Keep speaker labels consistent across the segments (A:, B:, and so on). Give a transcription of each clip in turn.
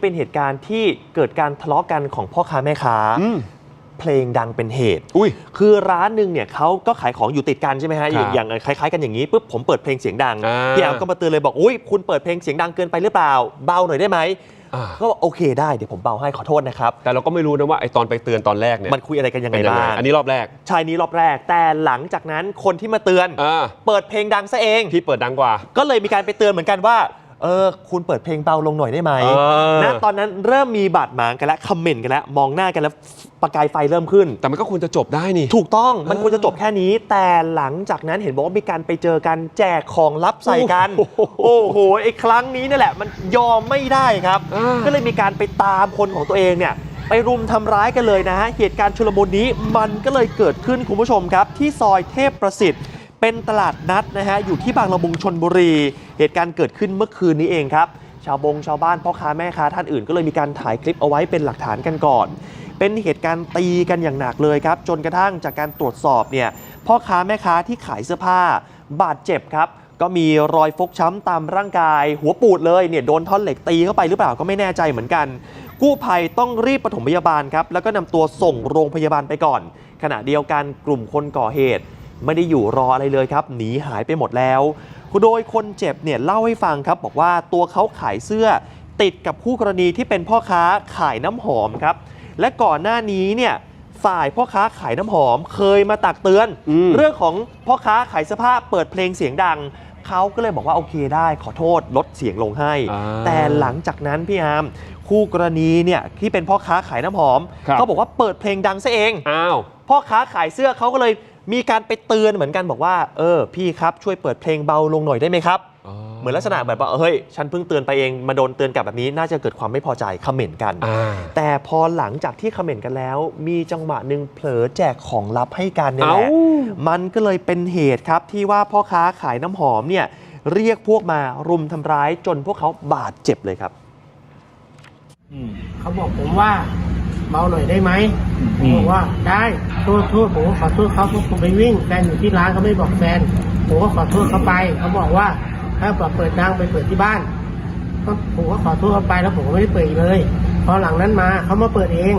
A: เป็นเหตุการณ์ที่เกิดการทะเลาะกันของพ่อค้าแม่ค้า
B: อืม
A: เพลงดังเป็นเหตุ
B: อุ้ย
A: คือร้านหนึ่งเนี่ยเขาก็ขายของอยู่ติดกันใช่ไหมฮะอย่าง
B: ครับ
A: อย่างคล้ายๆกันอย่างนี้ปุ๊บผมเปิดเพลงเสียงดัง
B: อ่า
A: พี่แอมก็มาเตือนเลยบอกอุ้ยคุณเปิดเพลงเสียงดังเกินไปหรือเปล่า เบาหน่อยได้ไหม
B: อ่า
A: ก็บอกโอเคได้เดี๋ยวผมเบาให้ขอโทษนะครับ
B: แต่เราก็ไม่รู้นะว่าไอตอนไปเตือนตอนแรกเนี่ย
A: มันคุยอะไรกันยังไง
B: เป็นยังไง
A: บ้าง
B: อันนี้รอบแรก
A: ชายนี้รอบแรก แต่หลังจากนั้นคนที่มาเตือน
B: อ่า
A: เปิดเพลงดังซะเอง
B: พี่เปิดดังกว่า
A: ก็เลยมีการไปเตือนเหมือนกันว่า เออคุณเปิดเพลงเบาลงหน่อยได้ไหม
B: เออ
A: นะตอนนั้นเริ่มมีบาดหมางกันแล้วคอมเมนต์กันแล้วมองหน้ากันแล้วประกายไฟเริ่มขึ้น
B: แต่มันก็ควรจะจบได้นี่
A: ถูกต้องมัน
B: เออ
A: ควรจะจบแค่นี้ แต่หลังจากนั้นเห็นบอกว่ามีการไปเจอกันแจกของลับใส่กัน
B: โอ้โห
A: โอ้โหไอ้ครั้งนี้นี่แหละ มันยอมไม่ได้ครับ
B: อ่า
A: ก็เลยมีการไปตามคนของตัวเองเนี่ย ไปรุมทำร้ายกันเลยนะฮะ เหตุการณ์ชุลมุนนี้มันก็เลยเกิดขึ้นคุณผู้ชมครับ ที่ซอยเทพประสิทธิ์ เป็นตลาดนัดนะฮะอยู่ที่บางละมุงชนบุรี เหตุการณ์เกิดขึ้นเมื่อคืนนี้เองครับ ชาวบงชาวบ้านพ่อค้าแม่ค้าท่านอื่นก็เลยมีการถ่ายคลิปเอาไว้เป็นหลักฐานกันก่อน เป็นเหตุการณ์ตีกันอย่างหนักเลยครับ จนกระทั่งจากการตรวจสอบเนี่ยพ่อค้าแม่ค้าที่ขายเสื้อผ้า บาดเจ็บครับก็มีรอยฟกช้ำตามร่างกาย หัวปูดเลยเนี่ยโดนท่อนเหล็กตีเข้าไปหรือเปล่าก็ไม่แน่ใจเหมือนกัน กู้ภัยต้องรีบปฐมพยาบาลครับแล้วก็นำตัวส่งโรงพยาบาลไปก่อน ขณะเดียวกันกลุ่มคนก่อเหตุ ไม่ได้อยู่รออะไรเลยครับ หนีหายไปหมดแล้ว โดยคนเจ็บเนี่ยเล่าให้ฟังครับ บอกว่าตัวเขาขายเสื้อติดกับคู่กรณีที่เป็นพ่อค้าขายน้ำหอมครับ และก่อนหน้านี้เนี่ยฝ่ายพ่อค้าขายน้ำหอมเคยมาตักเตือน
B: อืม
A: เรื่องของพ่อค้าขายเสื้อผ้าเปิดเพลงเสียงดังเขาก็เลยบอกว่าโอเคได้ขอโทษลดเสียงลงให้
B: อ่า
A: แต่หลังจากนั้นพี่อาร์มคู่กรณีเนี่ยที่เป็นพ่อค้าขายน้ำหอม
B: ครับ
A: เขาบอกว่าเปิดเพลงดังซะเอง
B: อ้าว
A: พ่อค้าขายเสื้อเขาก็เลย มีการไปเตือนเหมือนกันบอกว่า เออ พี่ครับช่วยเปิดเพลงเบาลงหน่อยได้ไหมครับเหมือนลักษณะแบบว่าเฮ้ย ฉันเพิ่งเตือนไปเองมาโดนเตือนกลับแบบนี้น่าจะเกิดความไม่พอใจคอมเมนต์กัน
B: อ่า
A: แต่พอหลังจากที่คอมเมนต์กันแล้ว มีจังหวะหนึ่งเผลอแจกของลับให้กันเนี่ยแหละ
B: เอ้า
A: มันก็เลยเป็นเหตุครับที่ว่าพ่อค้าขายน้ำหอมเนี่ยเรียกพวกมารุมทำร้ายจนพวกเขาบาดเจ็บเลยครับ
C: เขาบอกผมว่าเบาหน่อยได้ไหมผ
D: อื
C: ม
D: ม
C: บอกว่าได้โทษโทษผมก็ขอโทษเขาเพราะผมไปวิ่งแฟนอยู่ที่ร้านเขาไม่บอกแฟนผมก็ขอโทษเขาไปเขาบอกว่าถ้าเปิดดังไปเปิดที่บ้านก็ผมก็ขอโทษเขาไปแล้วผมก็ไม่ได้เปิดอีกเลยพอหลังนั้นมาเขามาเปิดเอง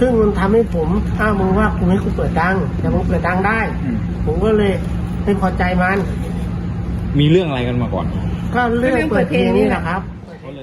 C: ซึ่งมันทำให้ผมอ้าวมึงว่ากูให้กูเปิดดัง แต่มึงเปิดดังได้
D: อืม
C: ผมก็เลยไม่พอใจมัน
D: มีเรื่องอะไรกันมาก่อน
C: ก็เรื่องเปิดเพลงนี่แหละครับ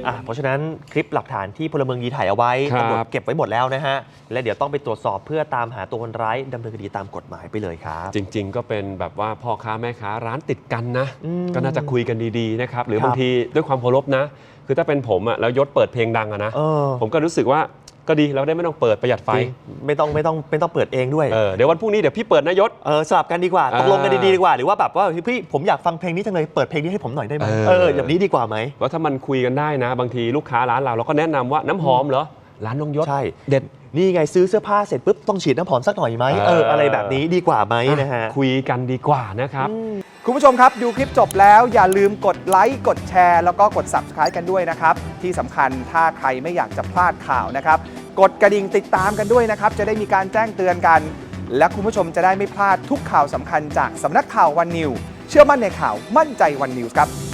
A: อะเพราะฉะนั้นคลิปหลักฐานที่พลเมืองดีถ่ายเอาไว้
B: ครับ
A: ตำรวจเก็บไว้หมดแล้วนะฮะ และเดี๋ยวต้องไปตรวจสอบเพื่อตามหาตัวคนร้ายดำเนินคดีตามกฎหมายไปเลยครับ
B: จริง ๆ ก็เป็นแบบว่าพ่อค้าแม่ค้าร้านติดกันนะ
A: อืม
B: ก็น่าจะคุยกันดีๆนะครับ หรือ
A: ครับ
B: บางทีด้วยความเคารพนะ คือถ้าเป็นผมอะแล้วยศเปิดเพลงดังอะนะ
A: เออ
B: ผมก็รู้สึกว่า ก็ดีเราได้ไม่ต้องเปิดประหยัดไฟ
A: จริงไม่ต้องไม่ต้องไม่ต้องเปิดเองด้วย
B: เออ เดี๋ยววันพรุ่งนี้เดี๋ยวพี่เปิดนะยศ
A: เออสลับกันดีกว่า
B: อ่า
A: ตกลงกันดีๆดีกว่า หรือว่าแบบว่าพี่ผมอยากฟังเพลงนี้จังเลย เปิดเพลงนี้ให้ผมหน่อยได้ไหม
B: เออ
A: เออแบบนี้ดีกว่าไหม
B: ว่าถ้ามันคุยกันได้นะ บางทีลูกค้าร้านเราเราก็แนะนำว่าน้ำหอมเหรอ ร้านน้องยศ
A: ใช่
B: เด็ด
A: นี่ไงซื้อเสื้อผ้าเสร็จปุ๊บต้องฉีดน้ำหอมสักหน่อยไหม
B: เออ
A: เอออะไรแบบนี้ดีกว่าไหมนะฮะ
B: คุยกันดีกว่านะครับ
E: คุณผู้ชมครับดูคลิปจบแล้วอย่าลืมกดไลค์กดแชร์ แล้วก็กด Subscribe กันด้วยนะครับที่สำคัญถ้าใครไม่อยากจะพลาดข่าวนะครับ กดกระดิ่งติดตามกันด้วยนะครับ จะได้มีการแจ้งเตือนกัน และคุณผู้ชมจะได้ไม่พลาดทุกข่าวสำคัญจากสำนักข่าววันนิว เชื่อมั่นในข่าวมั่นใจวันนิวครับ